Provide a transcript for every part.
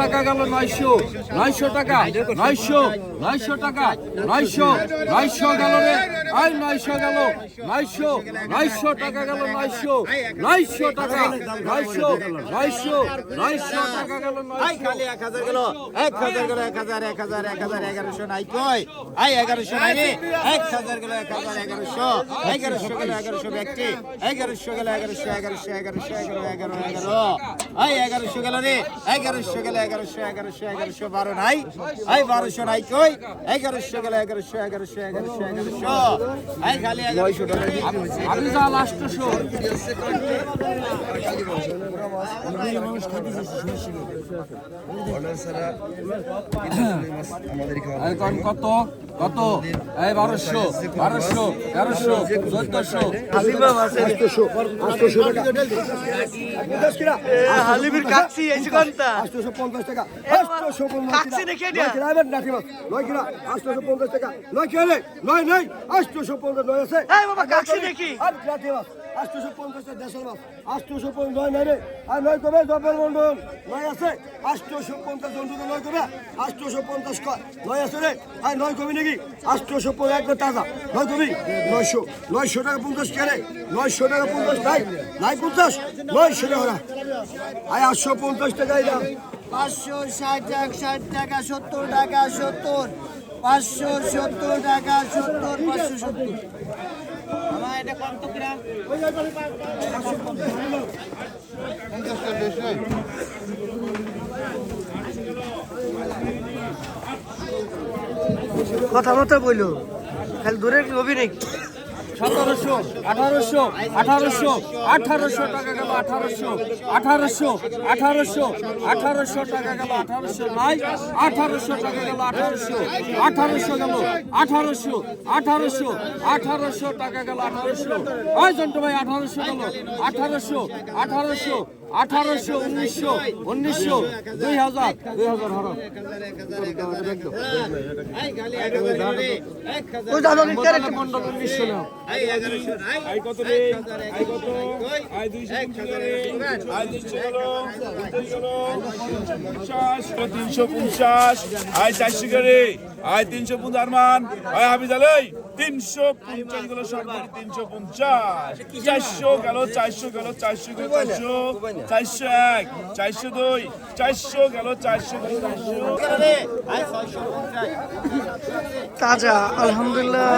টাকা নয়শো। টাকা টাকা আই নয়শো টাকা টাকা খালি এক হাজার এক এক হাজার এক হাজার এক হাজার আই রে। এক এক হাজার, এগারোশো। এগারোশো এগারোশো এগারো এগারো এগারো। আই এগারোশো গেল রে। এগারোশো গেল এগারোশো এগারোশো এগারোশো বারো নাই। আই বারোশো নাই কই? এগারোশো গেল এগারোশো এগারোশো এগারোশো এগারোশো। খালি টাকা কত? কত? এই বারোশো বারোশো তেরোশো চোদ্দশো। আটশোশো পঞ্চাশ টাকা। আটশোশো পঞ্চাশ কাকসি নয় কিনা আটশোশো নয় নয় নয় আটশোশো পঞ্চাশ নয় আছে। আটশোশো পঞ্চাশ টাকা দেশের মাছ আটশোশো পঞ্চাশ নয় রে। আর নয় কবে? জবের মন্ডল। নয় আছে। আটশোশো পঞ্চাশ নয় কবে? আটশোশো পঞ্চাশ ক- নয় আছে রে। আর নয় কবি নাকি? আটশোশো পঞ্চাশ একদম তাজা নয় কবি নয়শো। নয়শো টাকা পঞ্চাশ কেনে নয়শো টাকা পঞ্চাশ নাই? নাই পঞ্চাশ? নয়শো টাকা আয় আটশো পঞ্চাশ টাকাই দাম। পাঁচশো ষাট এক ষাট টাকা সত্তর টাকা সত্তর। পাঁচশো সত্তর টাকা সত্তর পাঁচশো সত্তর। আমার এটা কত গ্রাম কথা মতো বইলো। খালি দূরের নবী নাকি সতেরোশো, আঠারোশো আঠারোশো আঠারোশো টাকা গেল আঠারোশো আঠারোশো আঠারোশো আঠারোশো টাকা গেল আঠারোশো নাই আঠারোশো টাকা গেল আঠারোশো আঠারোশো গেল আঠারোশো আঠারোশো আঠারোশো টাকা গেল আঠারোশো। ওই জন্টু আঠারোশো গেল, আঠারোশো আঠারোশো আঠারোশো উনিশশো উনিশশো দুই হাজার দুই হাজার হরো মন্ডল উনিশশো নাও। তিনশো পঞ্চাশ আই চারশো করে আই তিনশো পঞ্চাশ মান আই হাবিজ আলাই তিনশো পঞ্চাশ গেল সরকারি তিনশো পঞ্চাশ চারশো গেল চারশো গেল চারশো গেল, চারশো। চারশো এক, চারশো দুই, চারশো গেল চারশো গেল তাজা, আলহামদুলিল্লাহ,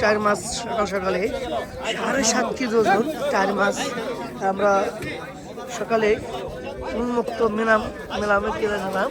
চার মাছ সকাল সকালে সাড়ে সাত কেজি ওজন, চার মাছ আমরা সকালে উন্মুক্ত মেলাম মেলামে কিনে নিলাম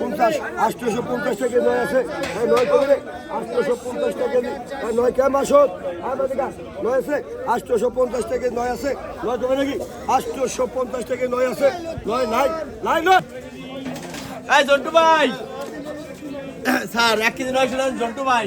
পঞ্চাশ আটশোশো পঞ্চাশ আছে। নয় করে আটশোশো পঞ্চাশ টাকা নয় কে মাসত বাদিকা নয় আছে? আটশোশো পঞ্চাশ টাকা আছে। নয় কবে নাকি? আটশোশো পঞ্চাশ টাকা নয় আছে। নয় নাই? নাই নয়? জন্টু ভাই। স্যার, এক কেজি নয়শো জন্টু ভাই।